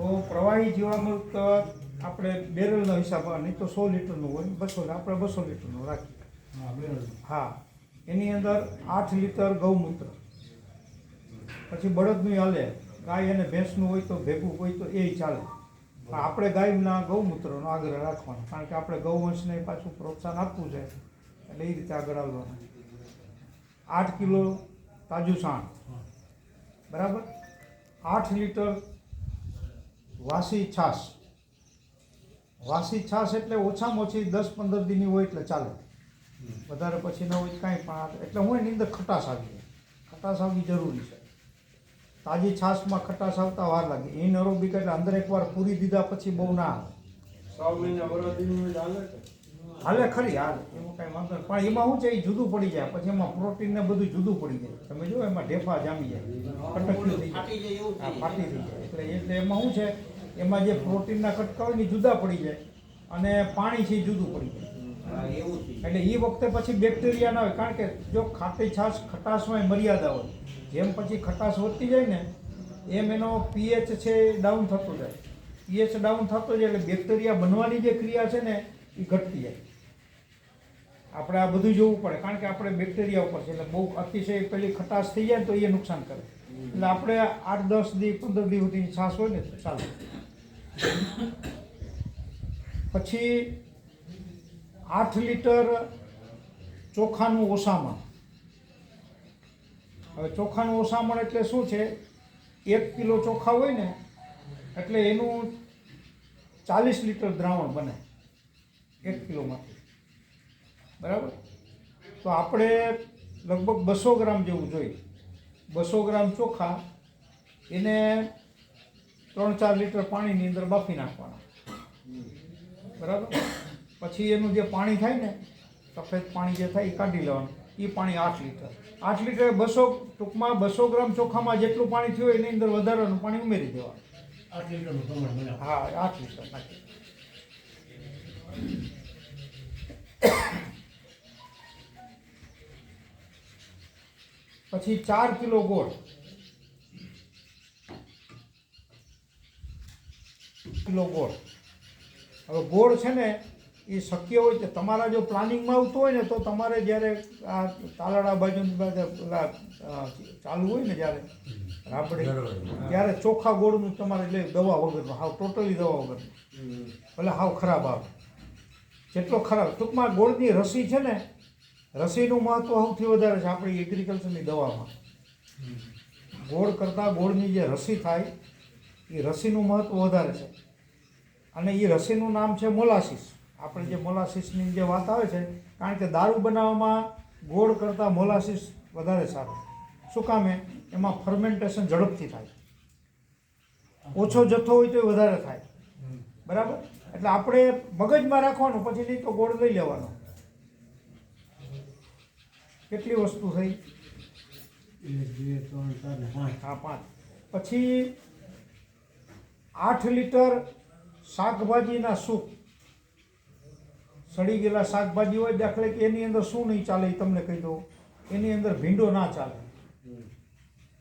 તો પ્રવાહી જીવામૃત આપણે બેરલનો હિસાબ નહીં તો સો લીટરનું હોય બસો આપણે બસો લીટરનું રાખીએ. હા એની અંદર આઠ લીટર ગૌમૂત્ર. પછી બળદનું હાલે ગાય અને ભેંસનું હોય તો ભેગું હોય તો એ ચાલે. પણ આપણે ગાયના ગૌમૂત્રનો આગ્રહ રાખવાનો કારણ કે આપણે ગૌવંશને પાછું પ્રોત્સાહન આપવું છે એટલે એ રીતે આગળ આવવાનું. આઠ કિલો તાજું સાણ બરાબર? આઠ લીટર વાસી છાશ. વાસી છાશ એટલે ઓછામાં ઓછી દસ પંદર દિનની હોય એટલે ચાલે. વધારે પછી ન હોય કાંઈ પણ એટલે હું એની અંદર ખટાશ આવી જાય ખટાશ આવવી જરૂરી છે. તાજી છાશમાં ખટાશ આવતા વાર લાગે. ઇન અરોબિક એટલે અંદર એકવાર પૂરી દીધા પછી બહુ ના આવે હાલે ખરી હાલે. એમાં કાંઈ વાંધો નહીં. પણ એમાં શું છે? એ જુદું પડી જાય. પછી એમાં પ્રોટીન ને બધું જુદું પડી જાય. તમે જો એમાં ઢેફા જામી જાય. ફાટી થઈ જાય. એટલે એટલે એમાં શું છે? એમાં જે પ્રોટીનના કટકા હોય ને જુદા પડી જાય અને પાણી છે જુદું પડી જાય. એવું એટલે એ વખતે પછી બેક્ટેરિયા ના હોય કારણ કે જો ખાટી છાશ ખટાશમાં મર્યાદા હોય. જેમ પછી ખટાશ વધતી જાય ને એમ એનો પીએચ છે ડાઉન થતો જાય. પીએચ ડાઉન થતો જાય એટલે બેક્ટેરિયા બનવાની જે ક્રિયા છે ને એ ઘટતી જાય. આપણે આ બધું જોવું પડે કારણ કે આપણે બેક્ટેરિયા ઉપર છે એટલે બહુ અતિશય પેલી ખટાશ થઈ જાય ને તો એ નુકસાન કરે. એટલે આપણે આઠ દસ દી પંદર દી સુધીની છાશ હોય ને ચાલે. પછી આઠ લીટર ચોખાનું ઓસામણ હવે ચોખાનું ઓસામણ એટલે શું છે? એક કિલો ચોખા હોય ને, એટલે એનું ચાલીસ લીટર દ્રાવણ બને એક કિલોમાંથી. બરાબર? તો આપણે લગભગ બસો ગ્રામ જેવું જોઈએ. બસો ગ્રામ ચોખા, એને ત્રણ ચાર લીટર પાણીની અંદર બાફી નાખવાના. બરાબર? પછી એનું જે પાણી થાય ને સફેદ પાણી જે થાય એ કાઢી લેવાનું. એ પાણી આઠ લીટર. આઠ લીટર બસો ટૂંકમાં બસો ગ્રામ ચોખામાં જેટલું પાણી થયું એની અંદર વધારાનું પાણી ઉમેરી દેવાનું. આઠ લીટરનું હા આઠ લીટર નાખી. પછી ચાર કિલો ગોળ. કિલો ગોળ. હવે ગોળ છે ને એ શક્ય હોય તો તમારા જો પ્લાનિંગમાં આવતું હોય ને તો તમારે જ્યારે આ તાલાડા બાજુ ચાલુ હોય ને જ્યારે રાબડી ત્યારે ચોખ્ખા ગોળનું તમારે લે દવા વગરનું હાવ ટોટલી દવા વગરનું. ભલે હાવ ખરાબ આવે. જેટલો ખરાબ ટૂંકમાં ગોળની રસી છે ને રસીનું મહત્વ સૌથી વધારે છે આપણી એગ્રીકલ્ચરની દવામાં. ગોળ કરતાં ગોળની જે રસી થાય એ રસીનું મહત્વ વધારે છે. અને એ રસીનું નામ છે મોલાસીસ આપણે જે મોલાસીસની જે વાત આવે છે કારણ કે દારૂ બનાવવામાં ગોળ કરતાં મોલાસીસ વધારે સારું. શું કામે એમાં ફર્મેન્ટેશન ઝડપથી થાય ઓછો જથ્થો હોય તો એ વધારે થાય. બરાબર? એટલે આપણે મગજમાં રાખવાનું પછી નહીં તો ગોળ લઈ લેવાનો. કેટલી વસ્તુ થઈ? હા પાંચ. પછી આઠ લીટર શાકભાજીના સૂપ સડી ગયેલા શાકભાજી હોય દાખલે કે એની અંદર શું નહીં ચાલે એ તમને કહી દઉં. એની અંદર ભીંડો ના ચાલે.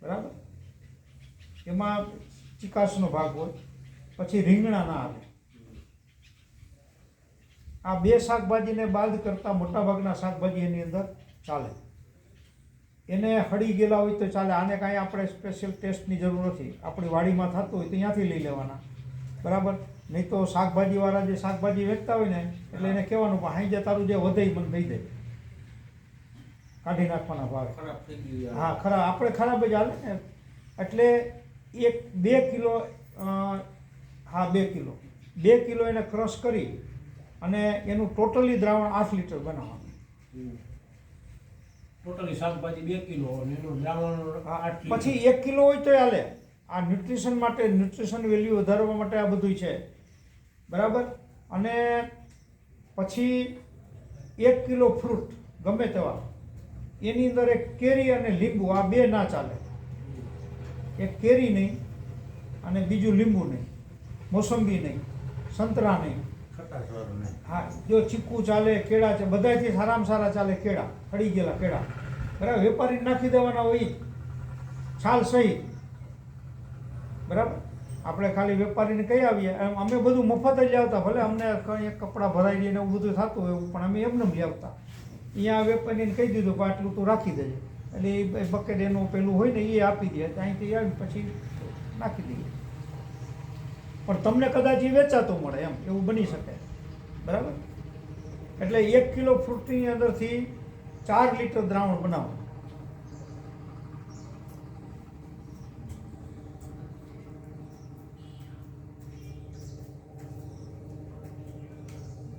બરાબર? એમાં ચિકાસનો ભાગ હોય, પછી રીંગણા ના આવે. આ બે શાકભાજીને બાદ કરતાં મોટાભાગના શાકભાજી એની અંદર ચાલે. એને હળી ગયેલા હોય તો ચાલે. આને કાંઈ આપણે સ્પેશિયલ ટેસ્ટની જરૂર નથી. આપણી વાડીમાં થતું હોય તો ત્યાંથી લઈ લેવાના. બરાબર? નહીં તો શાકભાજીવાળા જે શાકભાજી વેચતા હોય ને એટલે એને કહેવાનું પણ હાઈ તારું જે વધે મને દઈ દે. કાઢી નાખવાના ભાવે ખરાબ થઈ ગયું યાર. હા ખરા આપણે ખરાબ જ હાલે ને. એટલે એક બે કિલો હા બે કિલો. બે કિલો એને ક્રશ કરી અને એનું ટોટલી દ્રાવણ આઠ લીટર બનાવવાનું. ટોટલી શાકભાજી બે કિલો અને એનું દ્રાવણ હા, પછી એક કિલો હોય તો હાલે. આ ન્યુટ્રિશન માટે ન્યુટ્રિશન વેલ્યુ વધારવા માટે આ બધું છે. બરાબર? અને પછી એક કિલો ફ્રૂટ ગમે તેવા. એની અંદર એક કેરી અને લીંબુ આ બે ના ચાલે. એક કેરી નહીં અને બીજું લીંબુ નહીં મોસંબી નહીં સંતરા નહીં. નહીં. હા જો ચીકુ ચાલે કેળા છે બધાથી સારામાં સારા ચાલે કેળા ખડી ગયેલા કેળા. બરાબર? વેપારી નાખી દેવાના હોય છાલ સહિત. બરાબર? આપણે ખાલી વેપારીને કહી આવીએ. એમ અમે બધું મફત જ લાવતા, ભલે અમને કંઈ કપડાં ભરાઈ દઈએ ને એવું બધું થતું હોય એવું, પણ અમે એમને લાવતા. અહીંયા વેપારીને કહી દીધું કે આટલું તું રાખી દેજે. એટલે એ બકેટ એનું પેલું હોય ને એ આપી દે. ત્યાંથી આવી પછી નાખી દઈએ. પણ તમને કદાચ એ વેચાતો મળે એમ, એવું બની શકે. બરાબર? એટલે એક કિલો ફ્રૂટની અંદરથી ચાર લીટર દ્રાવણ બનાવો.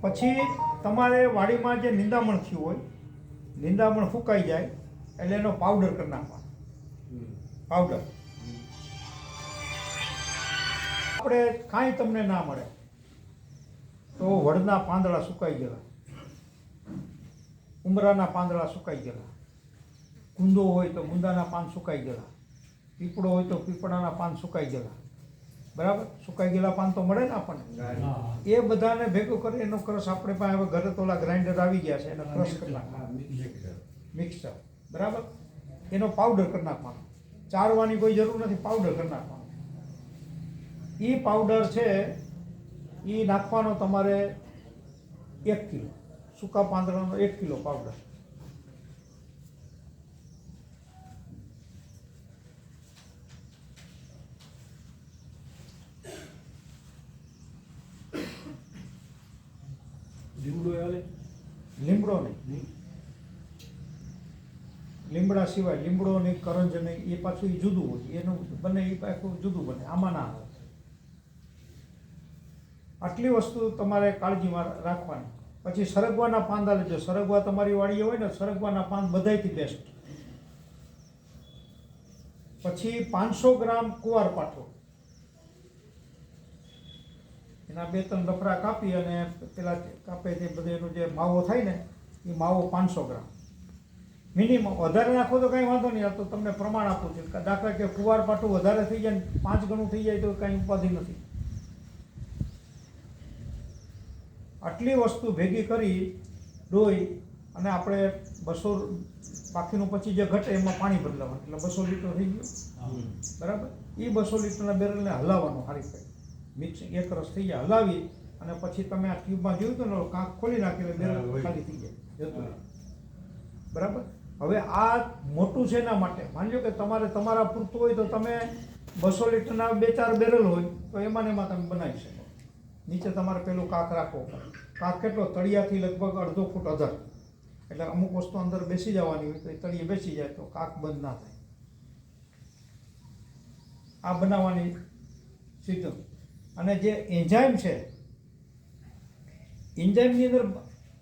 પછી તમારે વાડીમાં જે નિંદામણ થયું હોય, નિંદામણ ફૂંકાઈ જાય, એટલે એનો પાવડર કરી નાખવાનો. પાવડર આપણે કાંઈ તમને ના મળે. તો વડના પાંદડા સુકાઈ ગયેલા. ઉમરાના પાંદડા સુકાઈ ગયેલા. ગુંદો હોય તો ગુંદાના પાન સુકાઈ ગયેલા. પીપળો હોય તો પીપળાના પાન સુકાઈ ગયેલા. બરાબર? સુકાઈ ગયેલા પાન તો મળે ને આપણને. એ બધાને ભેગું કરી એનો ક્રશ આપણે પાસે હવે ઘરે તો ઓલા ગ્રાઇન્ડર આવી ગયા છે એનો ક્રશ કરી નાખવાનો મિક્સર બરાબર? એનો પાવડર કરી નાખવાનો. ચારવાની કોઈ જરૂર નથી પાવડર કરી નાખવાનો. એ પાવડર છે એ નાખવાનો તમારે એક કિલો. સૂકા પાંદડાનો એક કિલો પાવડર લીમડો હાલે? લીમડો નહીં. લીમડા સિવાય લીમડો નહીં કરંજ નહીં એ પાછું એ જુદું હોય. એનું બને એ પાછું જુદું બને. આમાં ના આવે. આટલી વસ્તુ તમારે કાળજીમાં રાખવાની. પછી સરગવાના પાંદા લેજો. સરગવા તમારી વાડીએ હોય ને સરગવાના પાન બધાથી બેસ્ટ પછી પાંચસો ગ્રામ કુવાર પાઠો એના બે ત્રણ લફડા કાપી અને પેલા કાપે તે બધે એનો જે માવો થાય ને એ માવો પાંચસો ગ્રામ. મિનિમમ વધારે નાખો તો કાંઈ વાંધો નહીં આ તો તમને પ્રમાણ આપું છું. દાખલા કે કુવાર પાટું વધારે થઈ જાય ને પાંચ ગણું થઈ જાય તો કાંઈ ઉપાધિ નથી. આટલી વસ્તુ ભેગી કરી ડોઈ અને આપણે બસો બાકીનું પછી જે ઘટે એમાં પાણી બદલાવાનું. એટલે બસો લીટર થઈ ગયું. બરાબર? એ બસો લીટરના બેરલને હલાવવાનું હારી રીતે મિક્સ એક રસ થઈ જાય હલાવી અને પછી તમે આ ટ્યુબમાં જોયું તો ને કાંક ખોલી નાખી એટલે. ખાલી થઈ જાય. જતું બરાબર? હવે આ મોટું છે એના માટે. માનજો કે તમારે તમારા પૂરતું હોય તો તમે બસો લીટરના બે ચાર બેરલ હોય તો એમાં ને એમાં તમે બનાવી શકો. નીચે તમારે પેલું કાક રાખવો પડે. કાક કેટલો? તળિયાથી લગભગ અડધો ફૂટ અધર. એટલે અમુક વસ્તુ અંદર બેસી જવાની હોય તો એ તળિયે બેસી જાય તો કાક બંધ ના થાય. આ બનાવવાની સીધું અને જે એન્ઝાઇમ છે એન્ઝાઇમની અંદર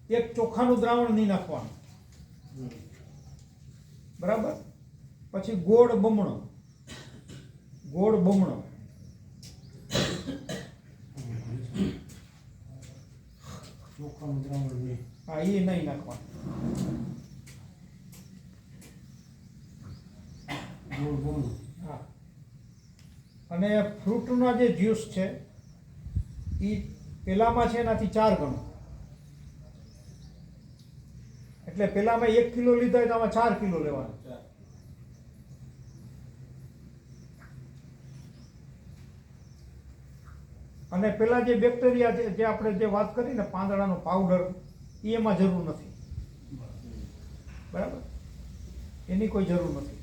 એક ચોખાનું દ્રાવણ નહીં નાખવાનું. બરાબર? પછી ગોળ બમણો. ગોળ બમણો. ચોખાનું દ્રાવણ નહીં. હા એ નહીં નાખવાનું. ગોળ હા અને ફ્રૂટના જે જ્યુસ છે એ પહેલાંમાં છે એનાથી ચાર ગણું. એટલે પહેલાંમાં એક કિલો લીધા તો આમાં ચાર કિલો લેવાનું. અને પેલા જે બેક્ટેરિયા છે જે આપણે જે વાત કરી ને પાંદડાનો પાવડર એ એમાં જરૂર નથી. બરાબર? એની કોઈ જરૂર નથી.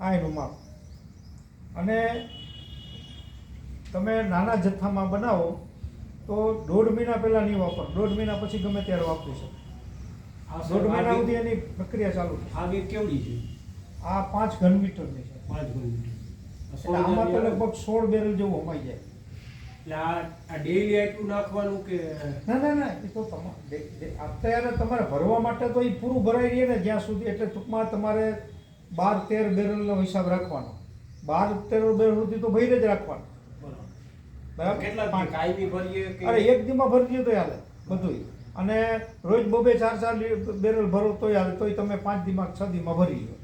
આ એનું માપ. અને તમે નાના જથ્થામાં બનાવો તો દોઢ મહિના પહેલાં નહીં વાપરો. દોઢ મહિના પછી ગમે ત્યારે વાપરી શકો. દોઢ મહિના સુધી એની પ્રક્રિયા ચાલુ છે આ બેગ કેવડી છે? આ પાંચ ઘન મીટરની છે. પાંચ મીટર એટલે આમાં તો લગભગ સોળ બેરલ જેવું હમાઈ જાય. એટલે આ આ ડેઈલી આટલું નાખવાનું કે ના ના ના એ તો તમારે અત્યારે તમારે ભરવા માટે તો એ પૂરું ભરાઈ રહીએ ને જ્યાં સુધી એટલે ટૂંકમાં તમારે બાર તેર બેરલનો હિસાબ રાખવાનો. બાર તેર બેરલ સુધી તો ભરી જ રાખવાનો. બરાબર? કેટલા પાંચ. કાયમી ભરીએ અરે એક દીમાં ભરી દો તો હાલે બધુંય. અને રોજ બબે ચાર ચાર બેરલ ભરો તોય હાલે તોય તમે પાંચ દીમાં છ દીમાં ભરી લો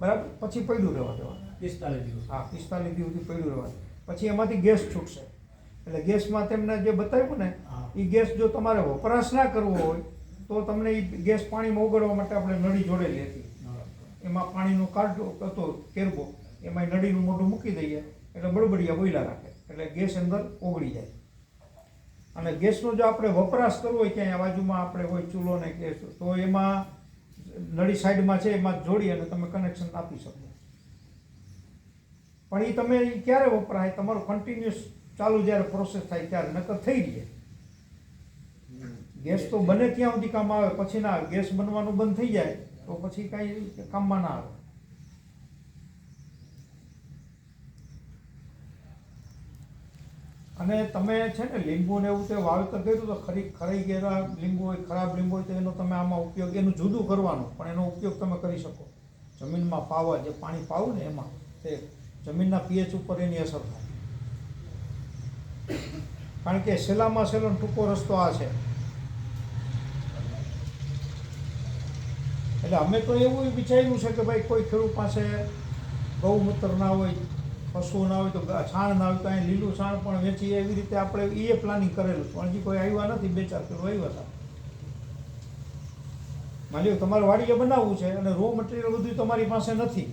બરાબર? પછી પડ્યું રહેવા દેવાનું. પિસ્તાલીસ દિવસ. હા પિસ્તાલીસ દિવસથી સુધી પડ્યું રહેવાનું. પછી એમાંથી ગેસ છૂટશે. એટલે ગેસમાં તેમને જે બતાવ્યું ને એ ગેસ જો તમારે વપરાશ ના કરવો હોય તો તમને એ ગેસ પાણીમાં ઓગળવા માટે આપણે નળી જોડેલી હતી. એમાં પાણીનો કાઢો હતો કેરબો એમાં નળીનું મોઢું મૂકી દઈએ એટલે બળબડિયા બોઈલા રાખે એટલે ગેસ અંદર ઓગળી જાય. અને ગેસનો જો આપણે વપરાશ કરવો હોય ક્યાંય બાજુમાં આપણે હોય ચૂલો ને ગેસ તો એમાં નળી સાઈડમાં છે એમાં જોડી અને તમે કનેક્શન આપી શકો. પણ એ તમે એ ક્યારે વપરાય? તમારું કન્ટિન્યુઅસ ચાલુ જ્યારે પ્રોસેસ થાય ત્યારે નકર થઈ રહી ગેસ તો બને ત્યાં સુધી કામ આવે પછી ના આવે. ગેસ બનવાનું બંધ થઈ જાય. તો પછી કાંઈ કામમાં ના આવે અને તમે છે ને લીંબુ ને એવું તે વાવેતર કર્યું તો ખરી ખરાઈ ગયેલા લીંબુ હોય, ખરાબ લીંબુ હોય તો એનો તમે આમાં ઉપયોગ એનું જુદું કરવાનું, પણ એનો ઉપયોગ તમે કરી શકો. જમીનમાં પાવા, જે પાણી પાવું ને એમાં, તે જમીનના પીએચ ઉપર એની અસર થાય. કારણ કે સહેલામાં સહેલો ટૂંકો રસ્તો આ છે. એટલે અમે તો એવું વિચાર્યું છે કે ભાઈ કોઈ ખેડૂત પાસે ગૌમૂત્ર ના હોય, પશુ ના હોય તો છાણ ના હોય તો અહીં લીલું છાણ પણ વેચીએ એવી રીતે આપણે એ પ્લાનિંગ કરેલું. પણ હજી કોઈ આવ્યા નથી, બે ચાર કિલો આવ્યા હતા. માની તમારે વાડીએ બનાવવું છે અને રો મટીરિયલ બધું તમારી પાસે નથી.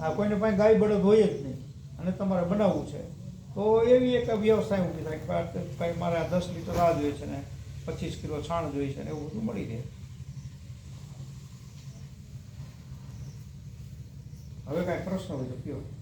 આ કોઈને પાસે ગાય બળદ હોય જ નહીં અને તમારે બનાવવું છે. તો એવી એક વ્યવસ્થા ઊભી થાય કે આ મારે દસ લીટર આ જોઈએ છે ને પચીસ કિલો છાણ જોઈએ છે ને એવું બધું મળી રહે. હવે કાંઈ પ્રશ્ન હોય તો કયો?